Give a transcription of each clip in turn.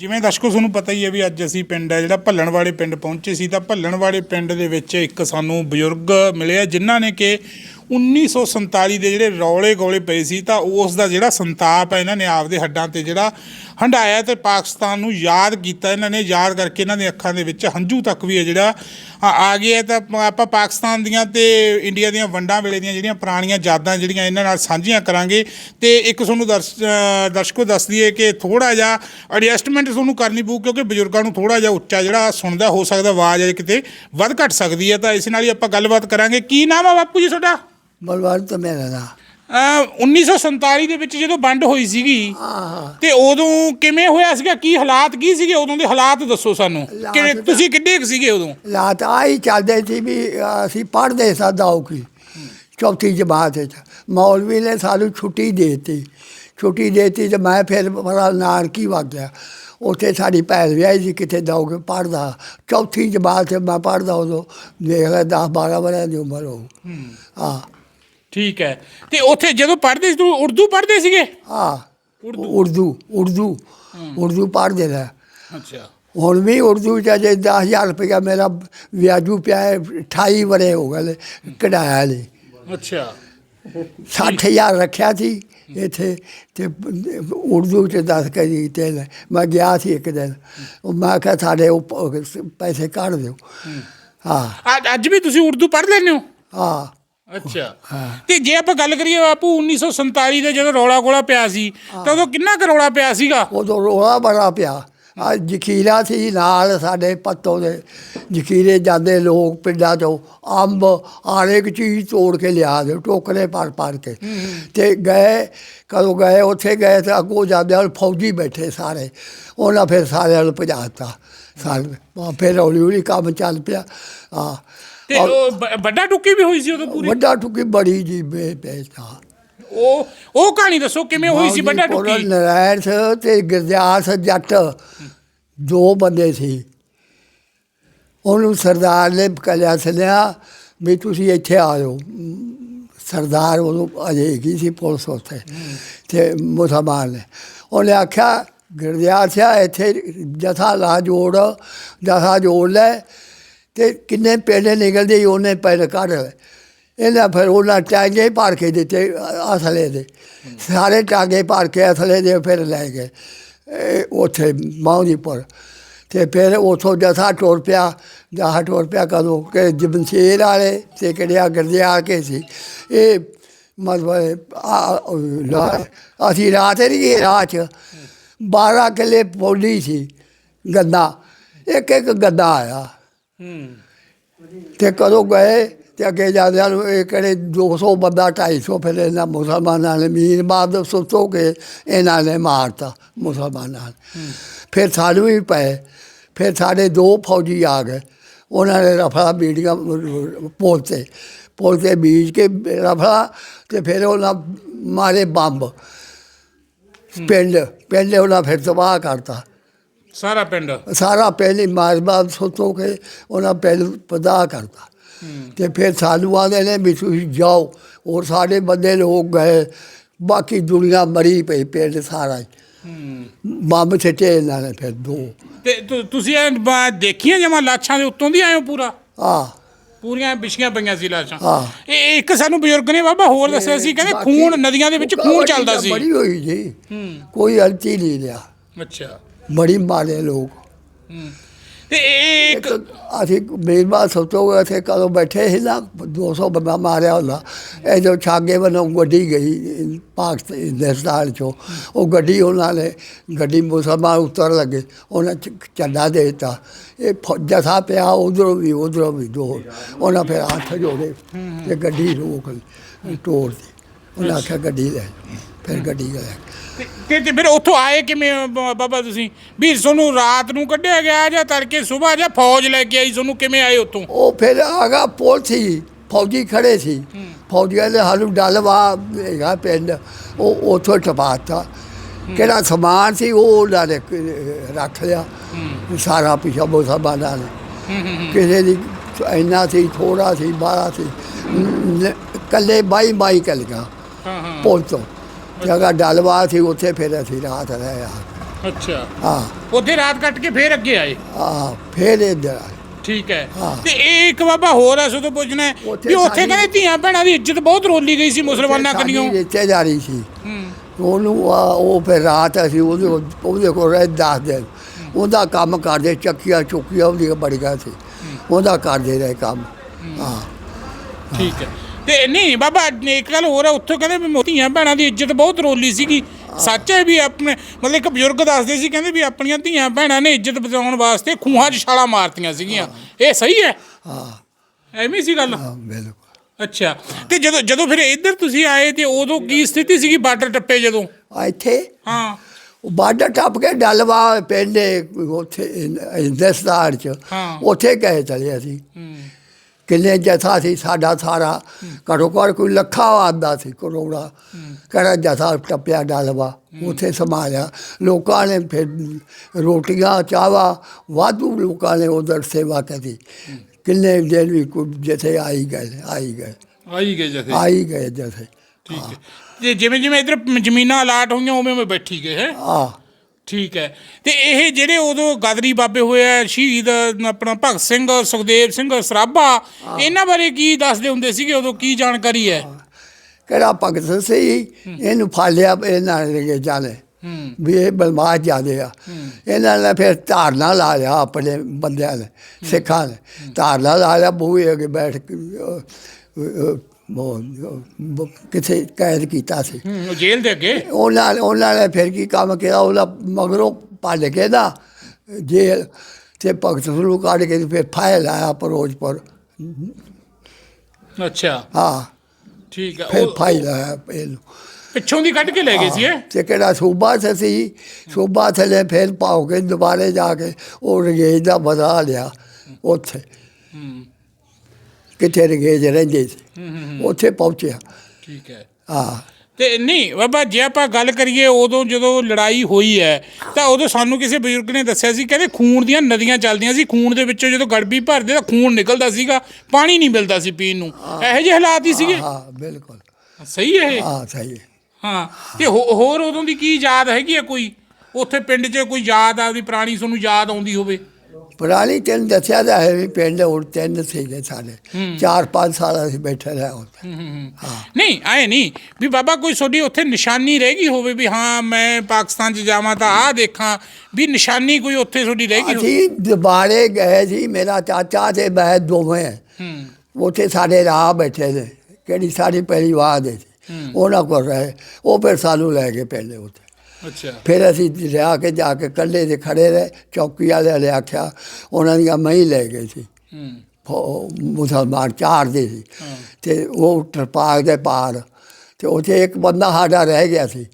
ਜਿਵੇਂ ਦਰਸ਼ਕੋ, ਤੁਹਾਨੂੰ ਪਤਾ ਹੀ ਹੈ ਵੀ ਅੱਜ ਅਸੀਂ ਪਿੰਡ ਹੈ, ਜਿਹੜਾ ਭੱਲਣ ਵਾਲੇ ਪਿੰਡ ਪਹੁੰਚੇ ਸੀ, ਤਾਂ ਭੱਲਣ ਵਾਲੇ ਪਿੰਡ ਦੇ ਵਿੱਚ ਇੱਕ ਸਾਨੂੰ ਬਜ਼ੁਰਗ ਮਿਲਿਆ, ਜਿਨ੍ਹਾਂ ਨੇ ਕਿ 1947 ਦੇ ਜਿਹੜੇ ਰੌਲੇ ਗੋਲੇ ਪਏ ਸੀ ਤਾਂ ਉਸ ਦਾ ਜਿਹੜਾ ਸੰਤਾਪ ਹੈ, ਇਹਨਾਂ ਨੇ ਆਪਦੇ ਹੱਡਾਂ ਤੇ ਜਿਹੜਾ ਹੰਡਾਇਆ ਤੇ ਪਾਕਿਸਤਾਨ ਨੂੰ ਯਾਦ ਕੀਤਾ। ਇਹਨਾਂ ਨੇ ਯਾਦ ਕਰਕੇ ਇਹਨਾਂ ਦੇ ਅੱਖਾਂ ਦੇ ਵਿੱਚ ਹੰਝੂ ਤੱਕ ਵੀ ਹੈ ਜਿਹੜਾ ਆ ਗਿਆ ਤਾਂ ਆਪਾਂ ਪਾਕਿਸਤਾਨ ਦੀਆਂ ਤੇ ਇੰਡੀਆ ਦੀਆਂ ਵੰਡਾਂ ਵੇਲੇ ਦੀਆਂ ਜਿਹੜੀਆਂ ਪੁਰਾਣੀਆਂ ਯਾਦਾਂ ਜਿਹੜੀਆਂ ਇਹਨਾਂ ਨਾਲ ਸਾਂਝੀਆਂ ਕਰਾਂਗੇ। ਤੇ ਇੱਕ ਤੁਹਾਨੂੰ ਦਰਸ਼ ਦਰਸ਼ਕੋ ਦੱਸ ਦਈਏ ਕਿ ਥੋੜਾ ਜਿਹਾ ਐਡਜਸਟਮੈਂਟ ਤੁਹਾਨੂੰ ਕਰਨੀ ਪਊ, ਕਿਉਂਕਿ ਬਜ਼ੁਰਗਾਂ ਨੂੰ ਥੋੜਾ ਜਿਹਾ ਉੱਚਾ ਜਿਹੜਾ ਸੁਣਦਾ ਹੋ ਸਕਦਾ, ਆਵਾਜ਼ ਕਿਤੇ ਵੱਧ ਘੱਟ ਸਕਦੀ ਹੈ। ਤਾਂ ਇਸ ਨਾਲ ਹੀ ਆਪਾਂ ਗੱਲਬਾਤ ਕਰਾਂਗੇ। ਕੀ ਨਾਮ ਆ ਬਾਪੂ ਜੀ ਤੁਹਾਡਾ? ਬਲਵੰਤ ਮੇਰਾ ਦਾ ਅ, 1947 ਦੇ ਵਿੱਚ ਜਦੋਂ ਵੰਡ ਹੋਈ ਸੀਗੀ ਆਹ ਤੇ ਉਦੋਂ ਕਿਵੇਂ ਹੋਇਆ ਸੀਗਾ? ਕੀ ਹਾਲਾਤ ਕੀ ਸੀਗੇ ਉਦੋਂ ਦੇ ਹਾਲਾਤ ਦੱਸੋ ਸਾਨੂੰ? ਹਾਲਾਤ ਤਾਂ- ਤੁਸੀਂ ਕਿੱਡੇ ਕੁ ਸੀਗੇ ਉਦੋਂ? ਲਾਤ ਆਈ ਚੱਲਦੇ ਸੀ ਵੀ ਅਸੀਂ ਪੜ੍ਹਦੇ ਸਾਂ ਦਾਉ ਕੀ ਚੌਥੀ ਜਮਾਤ ਵਿੱਚ। ਮੌਲਵੀ ਨੇ ਸਾਨੂੰ ਛੁੱਟੀ ਦੇ ਦਿੱਤੀ। ਛੁੱਟੀ ਦੇ ਦਿੱਤੀ ਤੇ ਮੈਂ ਫਿਰ ਬੜਾ ਨਾਨਕੀ ਵਗ ਗਿਆ। ਉੱਥੇ ਸਾਡੀ ਭੈਣ ਵਿਆਹੀ ਸੀ ਕਿਤੇ ਦਾਉ ਪੜ੍ਹਦਾ। ਚੌਥੀ ਜਮਾਤ 'ਚ ਮੈਂ ਪੜ੍ਹਦਾ ਉਦੋਂ ਦੇਖ ਲੈ 10 12 ਵਰਿਆਂ ਦੀ ਉਮਰ ਹੋ। ਹਾਂ। ਠੀਕ ਹੈ। ਤੇ ਉੱਥੇ ਜਦੋਂ ਪੜ੍ਹਦੇ ਸੀ ਤੂੰ ਉਰਦੂ ਪੜ੍ਹਦੇ ਸੀਗੇ? ਹਾਂ ਉਰਦੂ। ਉਰਦੂ ਉਰਦੂ ਉਰਦੂ ਪੜ੍ਹਦੇ ਰਹੇ ਅੱਛਾ। ਹੁਣ ਵੀ ਉਰਦੂ ਚ ਜੇ 10000 ਰੁਪਇਆ ਮੇਰਾ ਵਿਆਜੂ ਪਿਆ ਹੈ 28 ਵਰੇ ਹੋ ਗਏ ਕਢਾਇਆ ਨਹੀਂ। ਅੱਛਾ। 60000 ਰੱਖਿਆ ਸੀ ਇੱਥੇ ਤੇ ਉਰਦੂ ਚ ਦੱਸ ਕੇ ਜੀ ਤੇ ਲੈ। ਮੈਂ ਗਿਆ ਸੀ ਇੱਕ ਦਿਨ। ਉਹ ਮੈਂ ਕਿਹਾ ਸਾਡੇ ਉਹ ਪੈਸੇ ਕੱਢ ਦਿਓ। ਹਾਂ। ਅੱਜ- ਅੱਜ ਵੀ ਤੁਸੀਂ ਉਰਦੂ ਪੜ੍ਹ ਲੈਂਦੇ ਹੋ? ਹਾਂ। ਅੱਛਾ। ਤੇ ਜੇ ਆਪਾਂ ਗੱਲ ਕਰੀਏ ਬਾਪੂ 1947 ਦੇ ਜਦੋਂ ਰੌਲਾ ਗੋਲਾ ਪਿਆ ਸੀ ਤਾਂ ਉਦੋਂ ਕਿੰਨਾ ਕੁ ਰੌਲਾ ਪਿਆ ਸੀਗਾ? ਉਦੋਂ ਰੋਲਾ ਬੜਾ ਪਿਆ। ਆ ਜਖੀਰਾ ਸੀ ਨਾਲ ਸਾਡੇ ਪੱਤੋਂ ਦੇ। ਜਖੀਰੇ ਜਾਂਦੇ ਲੋਕ ਪਿੰਡਾਂ ਚੋਂ ਅੰਬ ਹਰ ਇੱਕ ਚੀਜ਼ ਤੋੜ ਕੇ ਲਿਆ ਦੇ ਟੋਕਰੇ ਭਰ ਭਰ ਕੇ। ਤੇ ਗਏ ਕਦੋਂ ਗਏ ਉੱਥੇ ਗਏ ਤੇ ਅੱਗੋਂ ਜਾਂਦੇ ਹਨ ਫੌਜੀ ਬੈਠੇ ਸਾਰੇ। ਉਹਨਾਂ ਫਿਰ ਸਾਰਿਆਂ ਨੂੰ ਭਜਾਤਾ ਸਾਰੇ ਫਿਰ ਹੌਲੀ ਹੌਲੀ ਕੰਮ ਚੱਲ ਪਿਆ। ਆ ਤੇ ਉਹ ਬ- ਵੱਡਾ ਟੁੱਕੀ ਵੀ ਹੋਈ ਸੀ ਉਦੋਂ ਪੂਰੀ? ਵੱਡਾ ਟੁਕੀ ਬੜੀ ਜੀ ਬੇ ਉਹ ਉਹ ਕਹਾਣੀ ਦੱਸੋ ਕਿਵੇਂ ਹੋਈ ਸੀ ਵੱਡਾ ਟੁੱਕੀ? ਨਰਾਇਣ ਸਿੰਘ ਤੇ ਗੁਰਦਿਆਸ ਜੱਟ ਦੋ ਬੰਦੇ ਸੀ। ਉਹਨੂੰ ਸਰਦਾਰ ਨੇ ਕਲਿਆ ਸਲਿਆ ਵੀ ਤੁਸੀਂ ਇੱਥੇ ਆ ਜਾਓ। ਸਰਦਾਰ ਉਹਨੂੰ ਅਜੇ ਕੀ ਸੀ ਪੁਲਿਸ ਉੱਥੇ ਤੇ ਮੁਸਲਮਾਨ ਨੇ। ਉਹਨੇ ਆਖਿਆ ਗੁਰਦਿਆਸ ਆ ਇੱਥੇ ਜਥਾ ਲਾ ਜੋੜ ਜਥਾ ਜੋੜ ਲੈ। ਤੇ ਕਿੰਨੇ ਪੇੜੇ ਨਿਕਲਦੇ ਉਹਨੇ ਪੈਸੇ ਕੱਢ ਲਏ। ਇਹਨਾਂ ਫਿਰ ਉਹਨਾਂ ਟਾਂਗੇ ਭਰ ਕੇ ਦਿੱਤੇ ਅਸਲੇ ਦੇ। ਸਾਰੇ ਟਾਂਗੇ ਭਰ ਕੇ ਅਸਲੇ ਦੇ ਫਿਰ ਲੈ ਗਏ, ਇਹ ਉੱਥੇ ਮੌਜੀਪੁਰ। ਤੇ ਫਿਰ ਉਥੋਂ ਜਥਾ ਟੁਰ ਪਿਆ। ਜਥਾ ਟੁਰ ਪਿਆ ਕਦੋਂ? ਕਿ ਜਮਸ਼ੇਰ ਵਾਲੇ ਤੇ ਕਿਹੜਿਆ ਗਰਦਿਆ ਕੇ ਸੀ। ਇਹ ਮਤਲਬ ਅਸੀਂ ਰਾਤ ਨਹੀਂ ਗਏ, ਰਾਹ 'ਚ। 12 ਕਿੱਲੇ ਪੌਲੀ ਸੀ, ਗੰਦਾ। ਇੱਕ ਇੱਕ ਗੰਦਾ ਆਇਆ। ਤੇ ਕਦੋਂ ਗਏ ਤੇ ਅੱਗੇ ਜਾਂਦਿਆਂ ਨੂੰ ਇਹ ਕਿਹੜੇ 200 ਬੰਦਾ 250 ਫਿਰ ਇਹਨਾਂ ਮੁਸਲਮਾਨਾਂ ਨੇ ਮੀਰ ਬਾਦ ਸੁੱਤੋ ਕੇ ਇਹਨਾਂ ਨੇ ਮਾਰਤਾ ਮੁਸਲਮਾਨਾਂ ਫਿਰ ਸਾਨੂੰ ਵੀ ਪਏ ਫਿਰ ਸਾਡੇ ਦੋ ਫੌਜੀ ਆ ਗਏ ਉਹਨਾਂ ਨੇ ਰਫਾ ਬੀੜੀਆਂ ਪੁਲ ਤੇ ਪੁਲ ਤੇ ਬੀਜ ਕੇ ਰਫਾ ਤੇ ਫਿਰ ਉਹਨਾਂ ਮਾਰੇ ਬੰਬ। ਪਿੰਡ ਪਿੰਡ ਉਹਨਾਂ ਫਿਰ ਤਬਾਹ ਕਰਤਾ। ਸਾਰਾ ਪਿੰਡ? ਸਾਰਾ ਪਹਿਲੇ ਮਾਰਬਾਦ ਸੁੱਤੋ ਕੇ ਉਹਨਾਂ ਪਹਿਲ ਪਦਾ ਕਰਤਾ। ਤੇ ਫਿਰ ਸਾਨੂੰ ਆਂਦੇ ਨੇ ਵੀ ਤੁਸੀਂ ਜਾਓ ਔਰ ਸਾਡੇ ਬੰਦੇ ਲੋਕ ਗਏ ਬਾਕੀ ਦੁਨੀਆ ਮਰੀ ਪਈ ਪਿੰਡ ਸਾਰਾ ਬੰਬ ਛੱਟੇ ਇਹਨਾਂ ਨੇ ਫਿਰ ਦੋ। ਤੇ ਤੁਸੀਂ ਇਹ ਬ- ਦੇਖੀਆਂ ਜਮਾ ਲਾਸ਼ਾਂ ਦੇ ਉੱਤੋਂ ਦੀ ਹੋ ਪੂਰਾ? ਆ ਪੂਰੀਆਂ ਵਿਛੀਆਂ ਪਈਆਂ ਸੀ ਲਾਸ਼ਾਂ। ਹਾਂ। ਇਹ ਇੱਕ ਸਾਨੂੰ ਬਜ਼ੁਰਗ ਨੇ ਬਾਬਾ ਹੋਰ ਦੱਸਿਆ ਸੀ ਕਹਿੰਦੇ ਖੂਨ ਨਦੀਆਂ ਦੇ ਵਿੱਚ ਖੂਨ ਚੱਲਦਾ ਸੀ। ਬੜੀ ਹੋਈ ਜੀ। ਕੋਈ ਗਲਤੀ ਨਹੀਂ ਲਿਆ ਅੱਛਾ। ਬੜੀ ਮਾਰੇ ਲੋਕ। ਹੂੰ। ਤੇ ਇਹ ਇੱਕ ਇੱਕ ਅਸੀਂ ਮੇਜ਼ਬਾਨ ਸੋਚੋਗੇ ਇੱਥੇ ਕਦੋਂ ਬੈਠੇ ਸੀ ਨਾ 200 ਬੰਦਾ ਮਾਰਿਆ ਹੁੰਦਾ। ਇਹ ਜੋ ਛਾਗੇ ਵੱਲੋਂ ਗੱਡੀ ਗਈ ਪਾਕਿਸਤਾਨ ਹਿੰਦੁਸਤਾਨ ਚੋਂ। ਉਹ ਗੱਡੀ ਉਹਨਾਂ ਨੇ ਗੱਡੀ ਮੁਸਲਮਾਨ ਉਤਰ ਲੱਗੇ ਉਹਨਾਂ ਚ ਝੰਡਾ ਦੇ ਦਿੱਤਾ। ਇਹ ਫੌ- ਜਥਾ ਪਿਆ ਉਧਰੋਂ ਵੀ ਉਧਰੋਂ ਵੀ ਦੋ। ਉਹਨਾਂ ਫਿਰ ਹੱਥ ਜੋੜੇ ਤੇ ਗੱਡੀ ਰੋਕ ਲਈ, ਤੋੜ ਦੀ ਉਹਨਾਂ ਆਖਿਆ ਗੱਡੀ ਲੈ ਜਾਓ। ਫਿਰ ਗੱਡੀ ਲੈ ਤੇ- ਤੇ ਫਿਰ ਉੱਥੋਂ ਆਏ ਕਿਵੇਂ ਬ- ਬਾਬਾ ਤੁਸੀਂ? ਵੀ ਤੁਹਾਨੂੰ ਰਾਤ ਨੂੰ ਕੱਢਿਆ ਗਿਆ ਜਾਂ ਤੜਕੇ ਸਵੇਰ ਜਾਂ ਫੌਜ ਲੈ ਕੇ ਆਈ ਤੁਹਾਨੂੰ ਕਿਵੇਂ ਆਏ ਉੱਥੋਂ? ਉਹ ਫਿਰ ਆਗਾ ਪੁਲ ਸੀ ਫੌਜੀ ਖੜੇ ਸੀ। ਫੌਜੀਆਂ ਨੇ ਸਾਨੂੰ ਡਲਵਾ ਹੈਗਾ ਪਿੰਡ। ਉਹ ਉਥੋਂ ਟਪਾਤਾ ਕਿਹੜਾ ਸਮਾਨ ਸੀ ਉਹ ਉਹਨਾਂ ਨੇ ਕ- ਰੱਖ ਲਿਆ। ਸਾਰਾ ਪਿਛਾ ਬੋਸਾ ਬਾਨਾ ਨੇ ਕਿਸੇ ਦੀ ਇੰਨਾ ਸੀ ਥੋੜਾ ਸੀ ਬਾਰਾ ਸੀ। ਨ- ਕੱਲੇ ਬਾਈ ਬਾਈ ਕੱਲ ਗਿਆ ਹਾਂ ਹਾਂ। ਪੁਲ ਤੋਂ। ਜਗਾ ਡਲਵਾ ਸੀ ਉੱਥੇ ਫਿਰ ਅਸੀਂ ਰਾਤ ਰਹੇ ਆ ਅੱਛਾ। ਹਾਂ। ਉੱਥੇ ਰਾਤ ਕੱਟ ਕੇ ਫੇਰ ਅੱਗੇ ਆਏ? ਆ ਫਿਰ ਇੱਧਰ ਆਏ। ਠੀਕ ਹੈ। ਤੇ ਇਹ ਇੱਕ ਬਾਬਾ ਹੋਰ ਐ ਸੋ ਤੋਂ ਪੁੱਛਣਾ ਹੈ ਉੱਥੇ ਵੀ ਉੱਥੇ ਸਾਡੀ- ਕਹਿੰਦੇ ਧੀਆਂ ਭੈਣਾਂ ਦੀ ਇੱਜ਼ਤ ਬਹੁਤ ਰੋਲੀ ਗਈ ਸੀ ਮੁਸਲਮਾਨਾਂ ਸਾਡੀ ਕਨੀਓ। ਰਿਸ਼ਤੇਦਾਰੀ ਸੀ। ਹੂੰ। ਉਹਨੂੰ ਆ- ਉਹ ਫਿਰ ਰਾਤ ਅਸੀਂ ਉਹਦੇ ਉਹਦੇ ਕੋਲ ਰਹੇ 10 ਦਿਨ। ਉਹਦਾ ਕੰਮ ਕਰਦੇ ਚੱਕੀਆਂ ਚੁੱਕੀਆਂ ਉਹਦੀਆਂ ਬੜੀਆਂ ਸੀ। ਉਹਦਾ ਕਰਦੇ ਰਹੇ ਕੰਮ। ਹਾਂ। ਠੀਕ ਹੈ। ਤੇ ਨਹੀਂ ਬਾਬਾ ਇੱਕ ਗੱਲ ਹੋਰ ਹੈ ਉੱਥੋਂ ਕਹਿੰਦੇ ਵੀ ਧੀਆਂ ਭੈਣਾਂ ਦੀ ਇੱਜ਼ਤ ਬਹੁਤ ਰੋਲੀ ਸੀਗੀ। ਸੱਚ ਹੈ ਵੀ ਆਪਣੇ ਮਤਲਬ ਇੱਕ ਬਜ਼ੁਰਗ ਦੱਸਦੇ ਸੀ ਕਹਿੰਦੇ ਵੀ ਆਪਣੀਆਂ ਧੀਆਂ ਭੈਣਾਂ ਨੇ ਇੱਜ਼ਤ ਬਚਾਉਣ ਵਾਸਤੇ ਖੂਹਾਂ 'ਚ ਛਾਲਾਂ ਮਾਰਤੀਆਂ ਸੀਗੀਆਂ। ਇਹ ਸਹੀ ਹੈ? ਹਾਂ। ਐਵੇਂ ਸੀ ਗੱਲ? ਹਾਂ ਬਿਲਕੁਲ। ਅੱਛਾ। ਤੇ ਜਦੋਂ ਜਦੋਂ ਫਿਰ ਇੱਧਰ ਤੁਸੀਂ ਆਏ ਤੇ ਉਦੋਂ ਕੀ ਸਥਿਤੀ ਸੀਗੀ ਬਾਰਡਰ ਟੱਪੇ ਜਦੋਂ? ਆ ਇੱਥੇ? ਹਾਂ। ਉਹ ਬਾਰਡਰ ਟੱਪ ਕੇ ਡਲਵਾ ਪਿੰਡ ਉੱਥੇ ਹਿੰਦੁਸਤਾਨ ਚ। ਉੱਥੇ ਗਏ ਚਲੇ ਅਸੀਂ। ਹੂੰ। ਕਿੰਨੇ ਜਥਾ ਸੀ ਸਾਡਾ ਸਾਰਾ। ਘੱਟੋ ਘੱਟ ਕੋਈ ਲੱਖਾਂ ਆਂਦਾ ਸੀ ਕਰੋੜਾ। ਕਿਹੜਾ ਜਥਾ ਟੱਪਿਆ ਡਲਵਾ ਉੱਥੇ ਸਮਾਇਆ ਲੋਕਾਂ ਨੇ ਫਿਰ ਰੋਟੀਆਂ ਚਾਵਾ ਵਾਧੂ ਲੋਕਾਂ ਨੇ ਉਧਰ ਸੇਵਾ ਕੀਤੀ। ਕਿੰਨੇ ਦਿਨ ਵੀ ਜਿੱਥੇ ਆਈ ਗਏ ਆਈ ਗਏ। ਆਈ ਗਏ ਜਥੇ। ਆਈ ਗਏ ਜਿੱਥੇ। ਠੀਕ ਹੈ। ਜਿਵੇਂ ਜਿਵੇਂ ਇੱਧਰ ਜ਼ਮੀਨਾਂ ਅਲਾਟ ਹੋਈਆਂ ਉਵੇਂ ਉਵੇਂ ਬੈਠੀ ਗਏ ਹੈ? ਆ ਠੀਕ ਹੈ। ਤੇ ਇਹ ਜਿਹੜੇ ਉਦੋਂ ਗਦਰੀ ਬਾਬੇ ਹੋਏ ਆ ਸ਼ਹੀਦ ਆਪਣਾ ਭਗਤ ਸਿੰਘ ਸੁਖਦੇਵ ਸਿੰਘ ਸਰਾਭਾ ਇਹਨਾਂ ਬਾਰੇ ਕੀ ਦੱਸਦੇ ਹੁੰਦੇ ਸੀਗੇ? ਉਦੋਂ ਕੀ ਜਾਣਕਾਰੀ ਹੈ? ਕਿਹੜਾ ਭਗਤ ਸੀ? ਇਹਨੂੰ ਫਾਲਿਆ ਇਹਨਾਂ ਨੇ ਜਾਣੇ ਹੂੰ। ਵੀ ਇਹ ਬਲਮਾਜ ਜਾਦੇ ਆ। ਇਹਨਾਂ ਨੇ ਫਿਰ ਧਾਰਨਾ ਲਾ ਲਿਆ ਆਪਣੇ ਬੰਦਿਆਂ ਨੇ ਸਿੱਖਾਂ ਨੇ। ਧਾਰਨਾ ਲਾ ਲਿਆ ਬੂਹੇ ਅੱਗੇ ਬੈਠ ਕੇ ਉਹ- ਉਹ ਕਿਥੇ ਕੈਦ ਕੀਤਾ ਸੀ। ਹੂੰ, ਉਹ ਜੇਲ੍ਹ ਦੇ ਅੱਗੇ? ਉਹਨਾਂ ਉਹਨਾਂ ਨੇ ਫਿਰ ਕੀ ਕੰਮ ਕੀਤਾ ਉਹਨਾਂ ਮਗਰੋਂ ਭੱਜ ਕੇ ਨਾ ਜੇਲ੍ਹ ਤੇ ਭਗਤ ਨੂੰ ਕੱਢ ਕੇ ਤੇ ਫਿਰ ਫਾਇਲ ਆਇਆ ਫਿਰੋਜ਼ਪੁਰ ਅੱਛਾ। ਹਾਂ। ਠੀਕ ਹੈ ਫਿਰ ਉਹ- ਫਾਇਲ ਆਇਆ ਇਹਨੂੰ। ਪਿੱਛੋਂ ਦੀ ਕੱਢ ਕੇ ਲੈ ਗਏ ਸੀ ਇਹ? ਤੇ ਕਿਹੜਾ ਸੂਬਾ 'ਚ ਸੀ। ਸੂਬਾ ਥਲੇ ਫਿਰ ਪਾਉ ਕੇ ਦੁਬਾਰੇ ਜਾ ਕੇ ਉਹ ਰੰਗੇਜ ਦਾ ਬਦਲਾ ਲਿਆ ਉੱਥੇ। ਹੂੰ। ਕਿੱਥੇ ਰੰਗੇਜ ਰਹਿੰਦੇ ਸੀ। ਹੂੰ, ਹੂੰ ਹੂੰ, ਉੱਥੇ ਪਹੁੰਚਿਆ। ਠੀਕ ਹੈ। ਹਾਂ। ਤੇ ਨਹੀਂ ਬਾਬਾ ਜੇ ਆਪਾਂ ਗੱਲ ਕਰੀਏ ਉਦੋਂ ਜਦੋਂ ਲੜਾਈ ਹੋਈ ਹੈ ਤਾਂ ਉਦੋਂ ਸਾਨੂੰ ਕਿਸੇ ਬਜ਼ੁਰਗ ਨੇ ਦੱਸਿਆ ਸੀ ਕਹਿੰਦੇ ਖੂਨ ਦੀਆਂ ਨਦੀਆਂ ਚੱਲਦੀਆਂ ਸੀ ਖੂਨ ਦੇ ਵਿੱਚੋਂ ਜਦੋਂ ਗੜਬੀ ਭਰਦੇ ਤਾਂ ਖੂਨ ਨਿਕਲਦਾ ਸੀਗਾ ਪਾਣੀ ਨਹੀਂ ਮਿਲਦਾ ਸੀ ਪੀਣ ਨੂੰ। ਇਹੋ ਜਿਹੇ ਹਾਲਾਤ ਹੀ ਸੀਗੇ। ਹਾਂ ਬਿਲਕੁਲ। ਸਹੀ ਹੈ ਇਹ? ਹਾਂ ਸਹੀ ਹੈ। ਹਾਂ। ਤੇ ਹੋ- ਹੋਰ ਉਦੋਂ ਦੀ ਕੀ ਯਾਦ ਹੈਗੀ ਆ ਕੋਈ? ਉੱਥੇ ਪਿੰਡ 'ਚ ਕੋਈ ਯਾਦ ਆਪਦੀ ਪੁਰਾਣੀ ਤੁਹਾਨੂੰ ਯਾਦ ਆਉਂਦੀ ਹੋਵੇ? ਪੁਰਾਣੀ ਤੈਨੂੰ ਦੱਸਿਆ ਤਾਂ ਹੈ ਵੀ ਪਿੰਡ ਹੁਣ ਤਿੰਨ ਸੀਗੇ ਸਾਡੇ ਚਾਰ ਪੰਜ ਸਾਲ ਅਸੀਂ ਬੈਠੇ ਰਹੇ ਉੱਥੇ ਨਹੀਂ ਆਏ ਨਹੀਂ ਵੀ ਬਾਬਾ ਕੋਈ ਤੁਹਾਡੀ ਉੱਥੇ ਨਿਸ਼ਾਨੀ ਰਹਿ ਗਈ ਹੋਵੇ ਵੀ ਹਾਂ ਮੈਂ ਪਾਕਿਸਤਾਨ 'ਚ ਜਾਵਾਂ ਤਾਂ ਆਹ ਦੇਖਾਂ ਵੀ ਨਿਸ਼ਾਨੀ ਕੋਈ ਉੱਥੇ ਤੁਹਾਡੀ ਰਹਿ ਗਈ ਹੋਵੇ ਅਸੀਂ ਦੁਬਾਰੇ ਗਏ ਸੀ ਮੇਰਾ ਚਾਚਾ ਤੇ ਮੈਂ ਦੋਵੇਂ ਹੂੰ ਉੱਥੇ ਸਾਡੇ ਰਾਹ ਬੈਠੇ ਨੇ ਕਿਹੜੀ ਸਾਡੀ ਪਹਿਲੀ ਵਾਰ ਦੇ ਸੀ ਉਹਨਾਂ ਕੋਲ ਰਹੇ ਉਹ ਫਿਰ ਸਾਨੂੰ ਲੈ ਕੇ ਪਹਿਲੇ ਉੱਥੇ ਅੱਛਾ। ਫਿਰ ਅਸੀਂ ਲਿਆ ਕੇ ਜਾ ਕੇ ਕੱਲੇ ਦੇ ਖੜੇ ਰਹੇ ਚੌਕੀ ਵਾਲੇ ਨੇ ਆਖਿਆ ਉਹਨਾਂ ਦੀਆਂ ਮੈਂ ਹੀ ਲੈ ਗਏ ਸੀ। ਹੂੰ। ਮੁਸਲਮਾਨ ਚਾਰ ਦੇ ਸੀ। ਤੇ ਉਹ ਟਰਪਾਕ ਦੇ ਪਾਰ ਤੇ ਉੱਥੇ ਇੱਕ ਬੰਦਾ ਸਾਡਾ ਰਹਿ ਗਿਆ ਸੀ।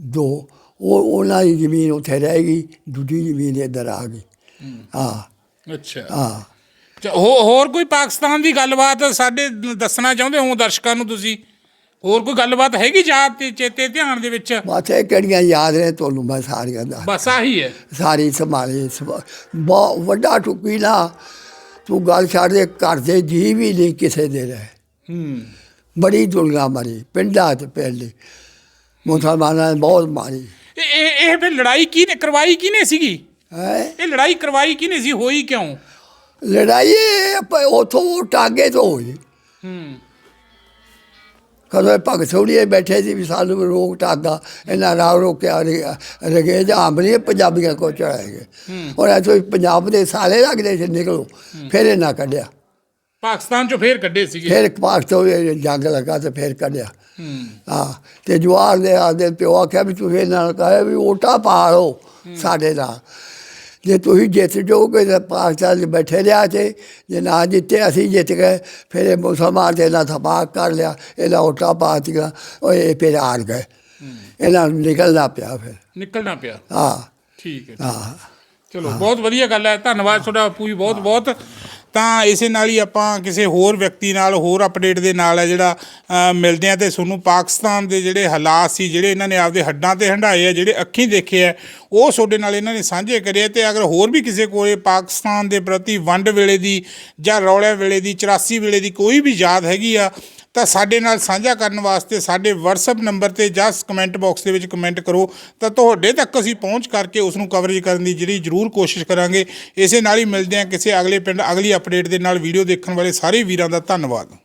ਦੋ ਉਹ ਉਹਨਾਂ ਦੀ ਜ਼ਮੀਨ ਉੱਥੇ ਰਹਿ ਗਈ ਦੂਜੀ ਜ਼ਮੀਨ ਇੱਧਰ ਆ ਗਈ। ਹਾਂ। ਅੱਛਾ ਹੋ- ਹੋਰ ਕੋਈ ਪਾਕਿਸਤਾਨ ਦੀ ਗੱਲਬਾਤ ਸਾਡੇ ਦੱਸਣਾ ਚਾਹੁੰਦੇ ਹੋ ਦਰਸ਼ਕਾਂ ਨੂੰ ਤੁਸੀਂ? ਹੋਰ ਕੋਈ ਗੱਲਬਾਤ ਹੈਗੀ ਯਾਦ ਤੇ ਚੇਤੇ ਧਿਆਨ ਦੇ ਵਿੱਚ? ਬਸ ਇਹ ਕਿਹੜੀਆਂ ਯਾਦ ਨੇ ਤੁਹਾਨੂੰ ਮੈਂ ਸਾਰੀਆਂ ਦਾ ਬਸ ਆਹੀ ਹੈ। ਸਾਰੀ ਸੰਭਾਲੀ ਸੰਭਾ- ਬਹੁਤ ਵੱਡਾ ਟੁੱਕੀ ਨਾ ਤੂੰ ਗੱਲ ਛੱਡ ਦੇ ਘਰ ਦੇ ਜੀ ਵੀ ਨਹੀਂ ਕਿਸੇ ਦੇ ਰਹੇ। ਹੂੰ। ਬੜੀ ਦੁਨੀਆ ਮਰੀ ਪਿੰਡਾਂ ਤੇ ਪਿੰਡ। ਮੁਸਲਮਾਨਾਂ ਨੇ ਬਹੁਤ ਮਾਰੀ। ਇਹ ਇਹ ਫਿਰ ਲੜਾਈ ਕਿਹਨੇ ਕਰਵਾਈ ਕਿਹਨੇ ਸੀਗੀ? ਹੈ? ਇਹ ਲੜਾਈ ਕਰਵਾਈ ਕਿਹਨੇ ਸੀ ਹੋਈ ਕਿਉਂ? ਲੜਾਈ ਉੱਥੋਂ ਟਾਗੇ ਤੋਂ ਹੋਈ। ਹੂੰ। ਕਦੋਂ ਇਹ ਭਗਤ ਸੋੜੀਏ ਬੈਠੇ ਸੀ ਵੀ ਸਾਨੂੰ ਰੋਕ ਟਾਗਾ ਇਹਨਾਂ ਰਾਹ ਰੋਕਿਆ ਰਗੇ ਜਾਂਬ ਨਹੀਂ ਪੰਜਾਬੀਆਂ ਕੋ ਚੜਾਏਗੇ ਔਰ ਐਸੋ ਪੰਜਾਬ ਦੇ ਸਾਲੇ ਲੱਗਦੇ ਸੀ ਨਿਕਲੋ ਫਿਰ ਇਹਨਾਂ ਕੱਢਿਆ। ਪਾਕਿਸਤਾਨ ਚੋਂ ਫੇਰ ਕੱਢੇ ਸੀਗੇ। ਫਿਰ ਪਾਕ ਤੋਂ ਇਹ ਜੰਗ ਲੱਗਾ ਤੇ ਫਿਰ ਕੱਢਿਆ। ਹੂੰ। ਤੇ ਜਵਾਰ ਦੇ ਆਦੇ ਪਿਓ ਆਖਿਆ ਵੀ ਤੁਸੀਂ ਇਹਨਾਂ ਨਾਲ ਕਹੇ ਵੀ ਓਟਾ ਪਾ ਲਓ ਸਾਡੇ ਨਾਲ। ਜੇ ਤੁਸੀਂ ਜਿੱਤ ਜਾਓਗੇ ਤਾਂ ਪਾਕਿਸਤਾਨ 'ਚ ਬੈਠੇ ਰਿਹਾ ਤੇ ਜੇ ਨਾ ਜਿੱਤੇ ਅਸੀਂ ਜਿੱਤ ਗਏ। ਫਿਰ ਇਹ ਮੁਸਲਮਾਨ ਤੇ ਇਹਨਾਂ ਥਪਾਕ ਕਰ ਲਿਆ। ਇਹਦਾ ਓਟਾ ਪਾ ਦਿੱਤਾ ਉਹ ਇਹ ਫਿਰ ਹਾਰ ਗਏ। ਇਹਨਾਂ ਨੂੰ ਨਿਕਲਣਾ ਪਿਆ ਫਿਰ। ਨਿਕਲਣਾ ਪਿਆ। ਹਾਂ। ਠੀਕ ਹੈ। ਹਾਂ। ਚਲੋ ਬਹੁਤ ਵਧੀਆ ਗੱਲ ਹੈ। ਧੰਨਵਾਦ ਤੁਹਾਡਾ। ਜੀ ਬਹੁਤ ਬਹੁਤ ਤਾਂ ਇਸੇ ਨਾਲ ਹੀ ਆਪਾਂ ਕਿਸੇ ਹੋਰ ਵਿਅਕਤੀ ਨਾਲ ਹੋਰ ਅਪਡੇਟ ਦੇ ਨਾਲ ਹੈ ਜਿਹੜਾ ਮਿਲਦੇ ਆ ਤੇ ਤੁਹਾਨੂੰ ਪਾਕਿਸਤਾਨ ਦੇ ਜਿਹੜੇ ਹਾਲਾਤ ਸੀ, ਜਿਹੜੇ ਇਹਨਾਂ ਨੇ ਆਪਦੇ ਹੱਡਾਂ ਤੇ ਹੰਡਾਏ ਆ, ਜਿਹੜੇ ਅੱਖੀਂ ਦੇਖੇ ਆ, ਉਹ ਤੁਹਾਡੇ ਨਾਲ ਇਹਨਾਂ ਨੇ ਸਾਂਝੇ ਕਰੇ ਆ ਤੇ ਅਗਰ ਹੋਰ ਵੀ ਕਿਸੇ ਕੋਲੇ ਪਾਕਿਸਤਾਨ ਦੇ ਪ੍ਰਤੀ ਵੰਡ ਵੇਲੇ ਦੀ ਜਾਂ ਰੌਲਿਆਂ ਵੇਲੇ ਦੀ 84 ਵੇਲੇ ਦੀ ਕੋਈ ਵੀ ਯਾਦ ਹੈਗੀ ਆ ਤਾਂ ਸਾਡੇ ਨਾਲ ਸਾਂਝਾ ਕਰਨ ਵਾਸਤੇ ਸਾਡੇ WhatsApp ਨੰਬਰ ਤੇ ਜਾਂ ਕਮੈਂਟ ਬਾਕਸ ਦੇ ਵਿੱਚ ਕਮੈਂਟ ਕਰੋ, ਤਾਂ ਤੁਹਾਡੇ ਤੱਕ ਅਸੀਂ ਪਹੁੰਚ ਕਰਕੇ ਉਸ ਨੂੰ ਕਵਰੇਜ ਕਰਨ ਦੀ ਜਿਹੜੀ ਜ਼ਰੂਰ ਕੋਸ਼ਿਸ਼ ਕਰਾਂਗੇ। ਇਸੇ ਨਾਲ ਹੀ ਮਿਲਦੇ ਹਾਂ ਕਿਸੇ ਅਗਲੇ ਪਿੰਡ ਅਗਲੀ ਅਪਡੇਟ ਦੇ ਨਾਲ ਵੀਡੀਓ ਦੇਖਣ ਵਾਲੇ ਸਾਰੇ ਵੀਰਾਂ ਦਾ ਧੰਨਵਾਦ।